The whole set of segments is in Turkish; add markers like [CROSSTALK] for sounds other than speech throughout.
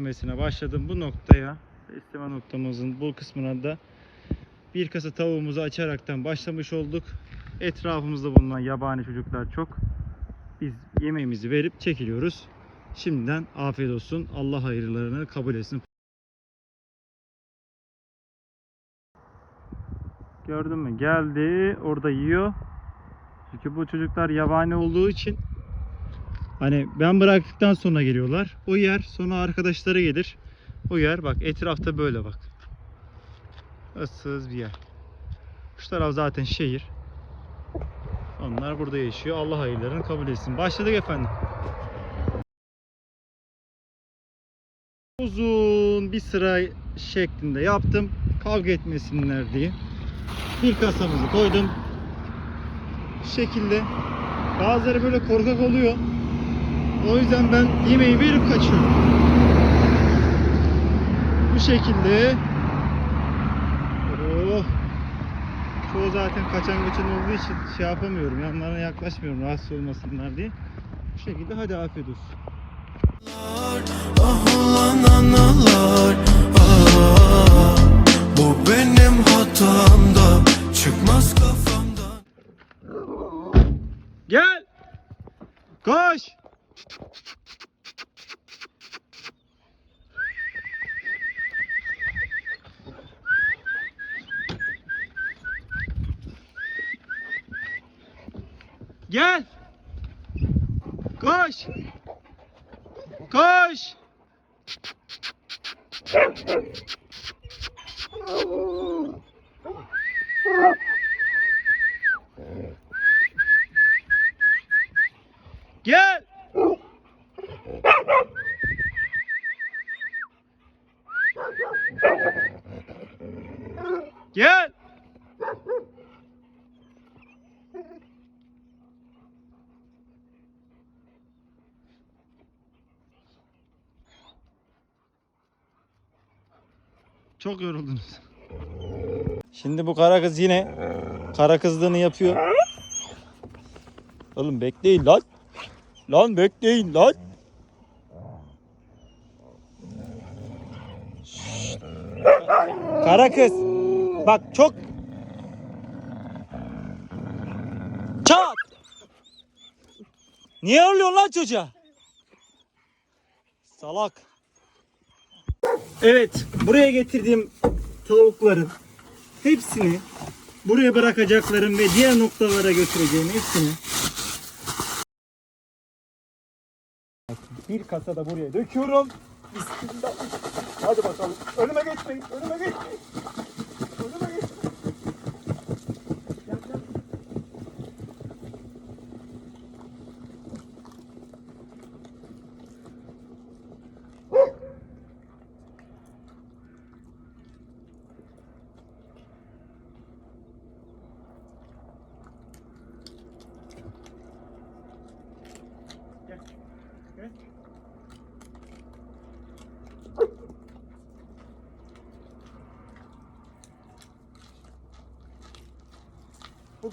beslemesine başladım. Bu noktaya, besleme noktamızın bu kısmına da bir kasa tavuğumuzu açaraktan başlamış olduk. Etrafımızda bulunan yabani çocuklar çok. Biz yemeğimizi verip çekiliyoruz. Şimdiden afiyet olsun. Allah hayırlarını kabul etsin. Gördün mü? Geldi. Orada yiyor. Çünkü bu çocuklar yabani olduğu için hani ben bıraktıktan sonra geliyorlar. O yer sonra arkadaşları gelir. O yer bak etrafta böyle bak. Issız bir yer. Şu taraf zaten şehir. Onlar burada yaşıyor. Allah hayırlarını kabul etsin. Başladık efendim. Uzun bir sıra şeklinde yaptım. Kavga etmesinler diye. Bir kasamızı koydum. Şekilde. Bazıları böyle korkak oluyor. O yüzden ben yemeği verip kaçıyorum. Bu şekilde. Oh. Çoğu zaten kaçan göçen olduğu için şey yapamıyorum. Yanlarına yaklaşmıyorum rahatsız olmasınlar diye. Bu şekilde hadi afiyet olsun. Ah ulan analar ah, Bu benim hatamda Çıkmaz kafamdan Gel. Koş. Gel. Koş. Koş. Gel. Gel. Çok yoruldunuz. Şimdi bu kara kız yine kara kızlığını yapıyor. Oğlum bekleyin lan. Lan bekleyin lan. Kara kız. Bak çok Çat. Niye oluyor lan çocuğa? Salak. Evet, buraya getirdiğim tavukların hepsini buraya bırakacaklarım ve diğer noktalara götüreceğim hepsini bir kasa da buraya döküyorum. Bismillah. Hadi bakalım. Önüme geçmeyin. Önüme geçmeyin.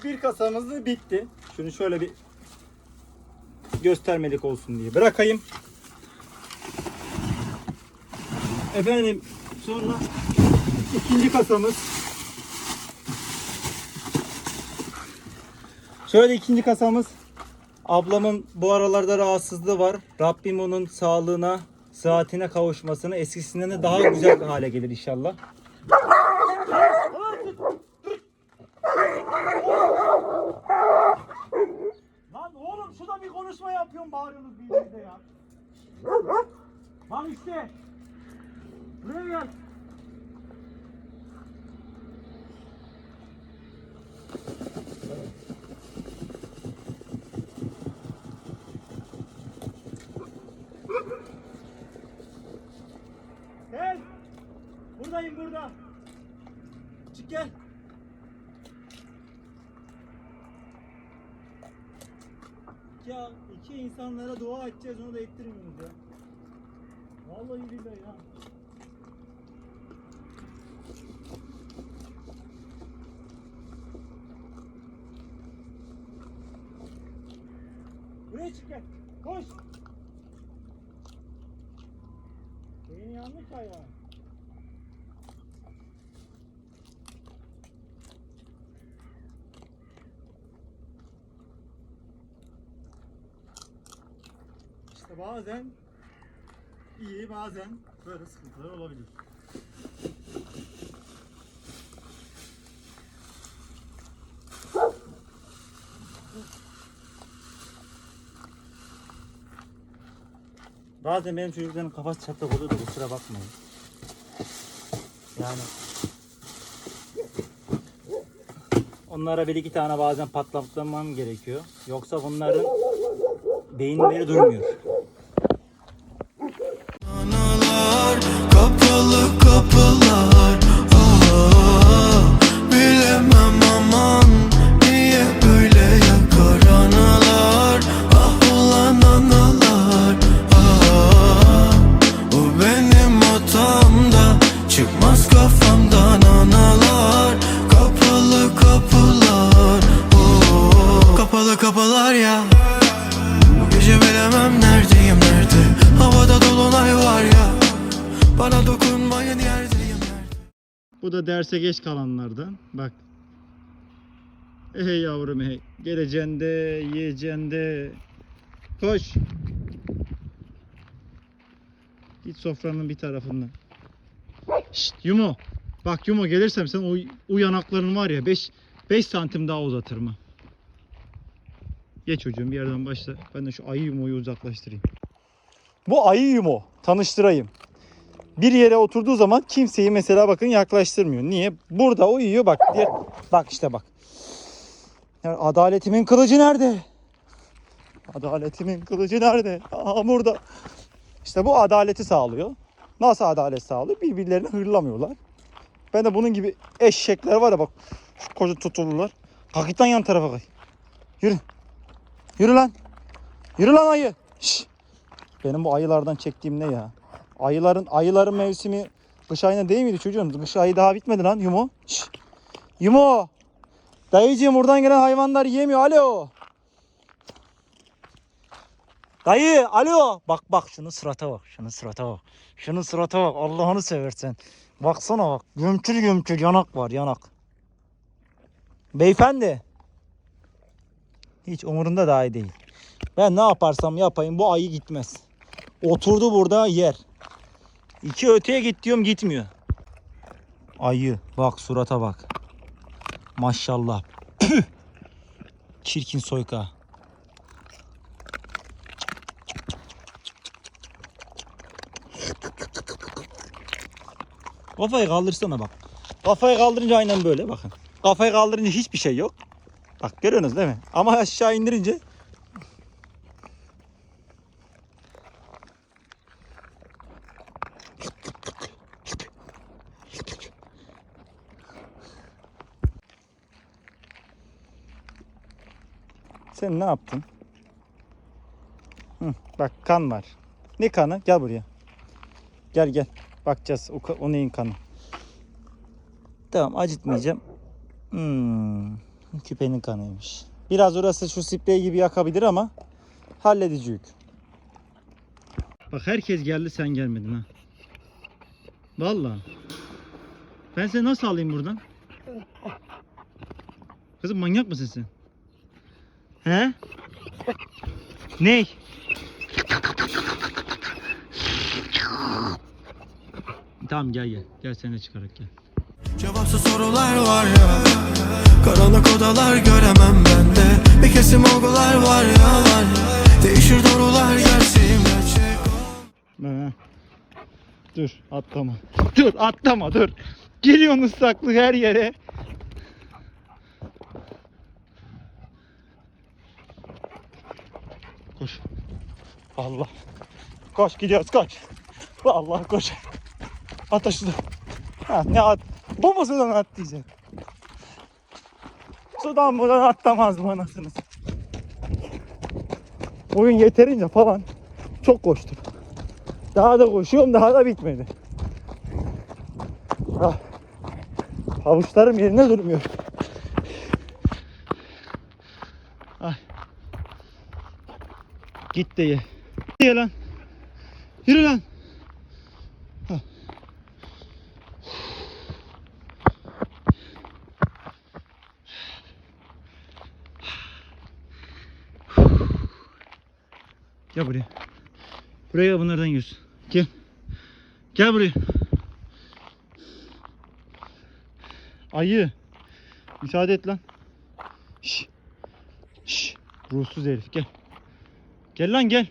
Bir kasamız da bitti. Şunu şöyle bir göstermelik olsun diye bırakayım. Efendim sonra ikinci kasamız. Şöyle ikinci kasamız. Ablamın bu aralarda rahatsızlığı var. Rabbim onun sağlığına, sıhhatine kavuşmasını eskisinden de daha güzel hale gelir inşallah. Lan oğlum şurada bir konuşma yapıyorum bağırıyorsunuz birbirinize ya. Lan işte. Buraya gel. Gel. Buradayım burada. Çık gel. Ya iki insanlara dua edeceğiz onu da ettirmiyoruz ya. Vallahi billahi ya. Buraya çık gel. Koş. hayvan. Bazen iyi bazen böyle sıkıntılar olabilir. Bazen benim çocukların kafası çatlak oluyor da kusura bakmayın. Yani onlara bir iki tane bazen patlatmam gerekiyor. Yoksa bunların beyinleri durmuyor. Bu da derse geç kalanlardan. Bak. Ey yavrum ey. Geleceksin de, yiyeceksin de. Koş. Git sofranın bir tarafından. Şşt Yumo. Bak Yumo gelirsem sen o, o yanakların var ya 5 5 santim daha uzatırım ha. Geç çocuğum bir yerden başla. Ben de şu ayı yumoyu uzaklaştırayım. Bu ayı yumo. Tanıştırayım bir yere oturduğu zaman kimseyi mesela bakın yaklaştırmıyor. Niye? Burada uyuyor bak. Diğer, bak işte bak. Adaletimin kılıcı nerede? Adaletimin kılıcı nerede? Aa burada. İşte bu adaleti sağlıyor. Nasıl adalet sağlıyor? Birbirlerini hırlamıyorlar. Ben de bunun gibi eşekler var ya bak. Şu koca tutulurlar. Kalk yan tarafa kay. Yürü. Yürü lan. Yürü lan ayı. Şş. Benim bu ayılardan çektiğim ne ya? Ayıların ayıların mevsimi kış ayına değil miydi çocuğum? Kış ayı daha bitmedi lan Yumo. Şş. Yumo. Dayıcığım buradan gelen hayvanlar yemiyor. Alo. Dayı alo. Bak bak şunun surata bak. Şunun surata bak. Şunun surata bak. Allah'ını seversen. Baksana bak. Gömçül gömçül yanak var yanak. Beyefendi. Hiç umurunda dahi değil. Ben ne yaparsam yapayım bu ayı gitmez. Oturdu burada yer. İki öteye git diyorum gitmiyor. Ayı bak surata bak. Maşallah. [COUGHS] Çirkin soyka. Kafayı kaldırsana bak. Kafayı kaldırınca aynen böyle bakın. Kafayı kaldırınca hiçbir şey yok. Bak görüyorsunuz değil mi? Ama aşağı indirince Sen ne yaptın? Hı, bak kan var. Ne kanı? Gel buraya. Gel gel. Bakacağız o, o neyin kanı. Tamam acıtmayacağım. Hmm, küpenin kanıymış. Biraz orası şu sprey gibi yakabilir ama halledici yük. Bak herkes geldi sen gelmedin ha. Vallahi. Ben seni nasıl alayım buradan? Kızım manyak mısın sen? He? Ney? Tamam gel gel. Gel seni de çıkarak gel. Cevapsız sorular var ya Karanlık odalar göremem bende Bir kesim olgular var ya var ya Değişir doğrular gerçeğim gerçek. Dur atlama. Dur atlama dur. Geliyorsun ıslaklık her yere. Koş. Allah. Koş gidiyoruz koş. Allah koş. At şunu. Ha, ne at? Bu mu sudan atlayacak? Sudan buradan atlamaz mı anasını? Oyun yeterince falan çok koştum. Daha da koşuyorum daha da bitmedi. Ah. Havuçlarım yerine durmuyor. Git de ye. Ye lan. Yürü lan. Ha. Gel buraya. Buraya gel bunlardan yiyorsun. Gel. Gel buraya. Ayı. Müsaade et lan. Şş. Şş. Ruhsuz herif gel. Gel lan gel.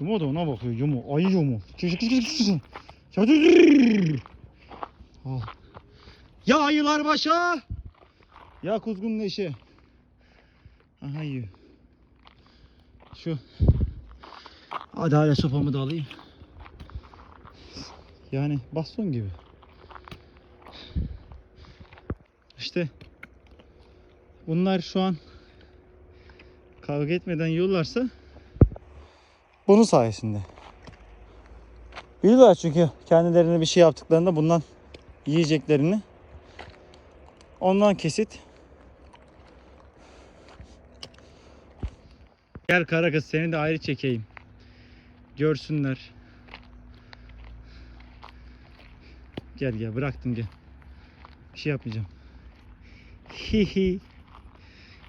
Yumo da ona bakıyor Yumo. Ayı çık çık. Ya ayılar başa. Ya kuzgun leşi. Aha yiyor. Şu. Hadi hala sopamı da alayım. Yani baston gibi. İşte bunlar şu an kavga etmeden yiyorlarsa bunun sayesinde. Biliyorlar çünkü kendilerine bir şey yaptıklarında bundan yiyeceklerini ondan kesit. Gel kara kız seni de ayrı çekeyim. Görsünler. Gel gel bıraktım gel. Bir şey yapmayacağım. Hihi.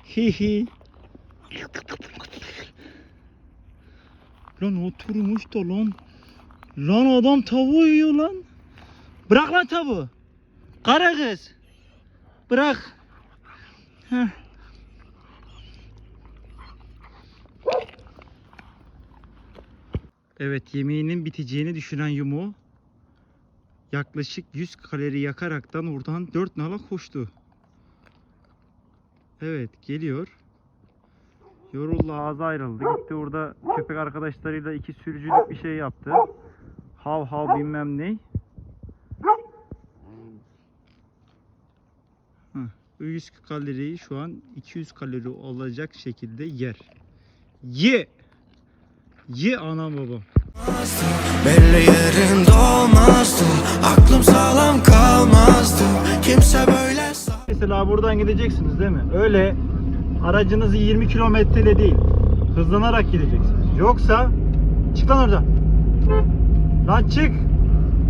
Hihi. Lan oturmuş da lan. Lan adam tavuğu yiyor lan. Bırak lan tavuğu. Kara kız. Bırak. Heh. Evet yemeğinin biteceğini düşünen Yumu yaklaşık 100 kalori yakaraktan oradan 4 nala koştu. Evet geliyor. Yoruldu ağzı ayrıldı. Gitti orada köpek arkadaşlarıyla iki sürücülük bir şey yaptı. Hav hav bilmem ne. Hı, 100 kaloriyi şu an 200 kalori olacak şekilde yer. Ye! Ye anam babam. Belli yerinde olmazdı Aklım sağlam kalmazdı Kimse böyle Mesela buradan gideceksiniz değil mi? Öyle aracınızı 20 kilometreyle değil hızlanarak gideceksiniz. Yoksa çık lan oradan. Lan çık.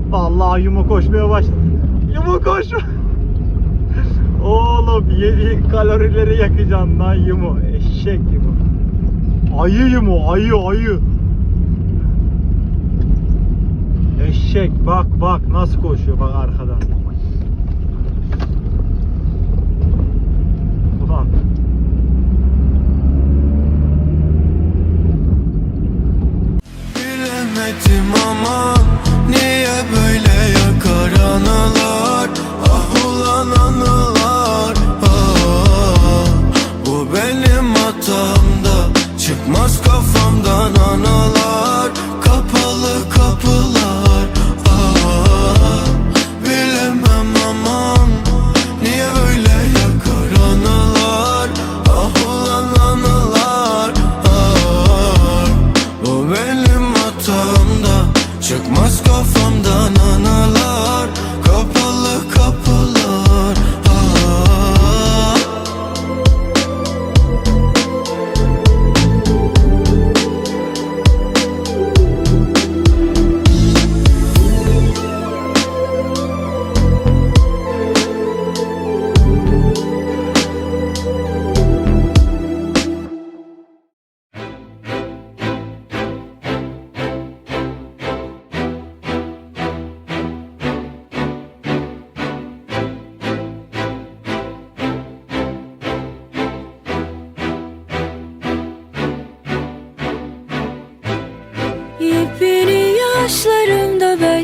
Vallahi yumu koşmaya başladı. Yumu koş. [LAUGHS] Oğlum yediğin kalorileri yakacaksın lan yumu. Eşek yumu. Ayı yumu ayı ayı. Eşek bak bak nasıl koşuyor bak arkadan.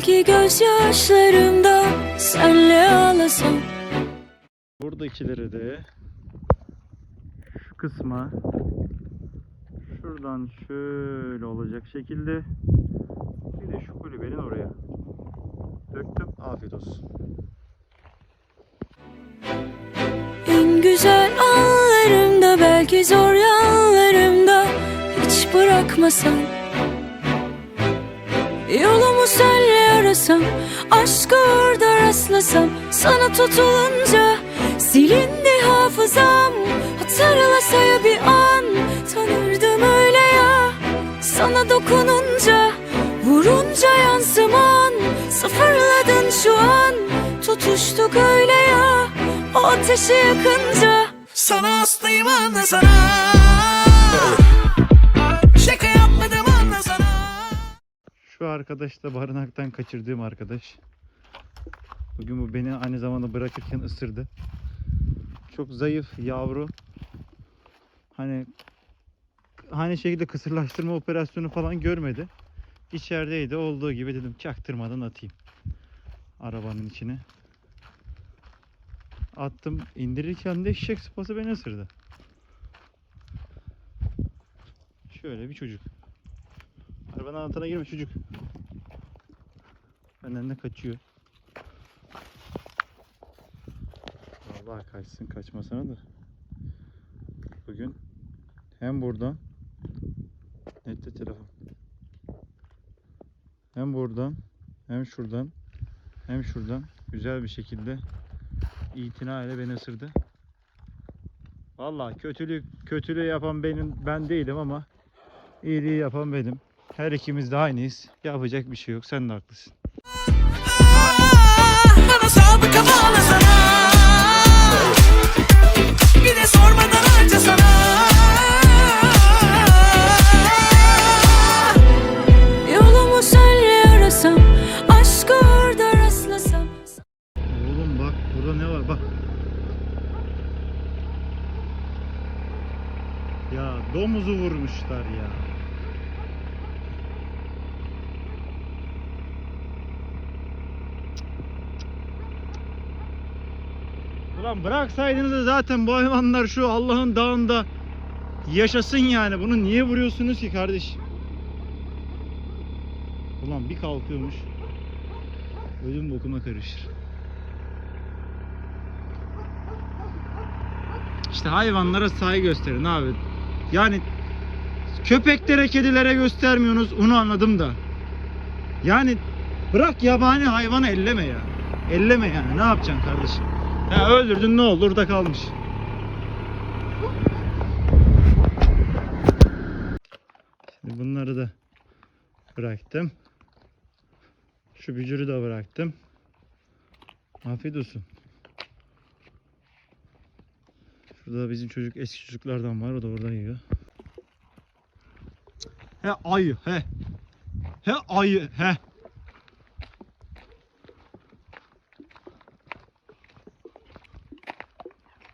Belki gözyaşlarımda senle ağlasam Buradakileri de şu kısma şuradan şöyle olacak şekilde bir de şu kulübenin oraya döktüm. Afiyet olsun. En güzel anlarımda belki zor yanlarımda hiç bırakmasam arasam aşkı orada rastlasam Sana tutulunca silindi hafızam Hatırlasa ya bir an tanırdım öyle ya. Sana dokununca vurunca yansıman Sıfırladın şu an tutuştuk öyle ya. O ateşi yakınca Sana hastayım anne sana arkadaş da barınaktan kaçırdığım arkadaş. Bugün bu beni aynı zamanda bırakırken ısırdı. Çok zayıf yavru. Hani hani şekilde kısırlaştırma operasyonu falan görmedi. İçerideydi olduğu gibi dedim çaktırmadan atayım. Arabanın içine. Attım indirirken de eşek sıpası beni ısırdı. Şöyle bir çocuk. Arabanın altına girme çocuk. Benden de kaçıyor. Vallahi kaçsın kaçmasına da. Bugün hem buradan nette telefon. Hem buradan hem şuradan hem şuradan güzel bir şekilde itina ile beni ısırdı. Vallahi kötülük kötülüğü yapan benim ben değilim ama iyiliği yapan benim. Her ikimiz de aynıyız. Yapacak bir şey yok. Sen de haklısın. Bana sabıka bağlasana Bir de sormadan harcasana Yolumu senle arasam Aşkı orada rastlasam Oğlum bak burada ne var bak. Ya domuzu vurmuşlar ya. Ulan bıraksaydınız da zaten bu hayvanlar şu Allah'ın dağında yaşasın yani. Bunu niye vuruyorsunuz ki kardeşim? Ulan bir kalkıyormuş. Ölüm bokuma karışır. İşte hayvanlara saygı gösterin abi. Yani köpeklere, kedilere göstermiyorsunuz onu anladım da. Yani bırak yabani hayvanı elleme ya. Elleme yani ne yapacaksın kardeşim? Ya öldürdün ne olur da kalmış. Şimdi bunları da bıraktım. Şu bücürü de bıraktım. Afiyet olsun. Şurada bizim çocuk eski çocuklardan var o da oradan yiyor. He ayı he. He ayı he.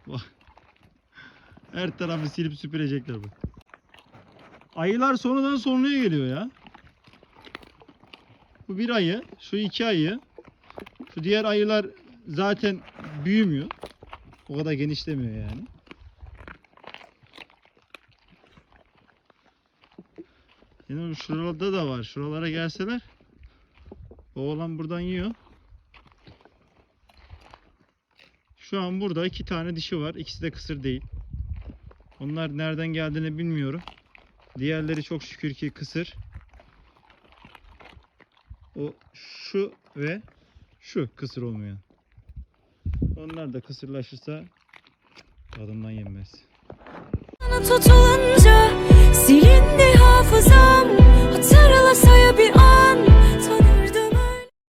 Bak. Her tarafı silip süpürecekler bak. Ayılar sonradan sonraya geliyor ya. Bu bir ayı, şu iki ayı. Şu diğer ayılar zaten büyümüyor. O kadar genişlemiyor yani. Yine şurada da var. Şuralara gelseler. O oğlan buradan yiyor. Şu an burada iki tane dişi var. İkisi de kısır değil. Onlar nereden geldiğini bilmiyorum. Diğerleri çok şükür ki kısır. O şu ve şu kısır olmayan. Onlar da kısırlaşırsa tadından yenmez. Tutulunca silindi hafızam hatırlasaya bir an.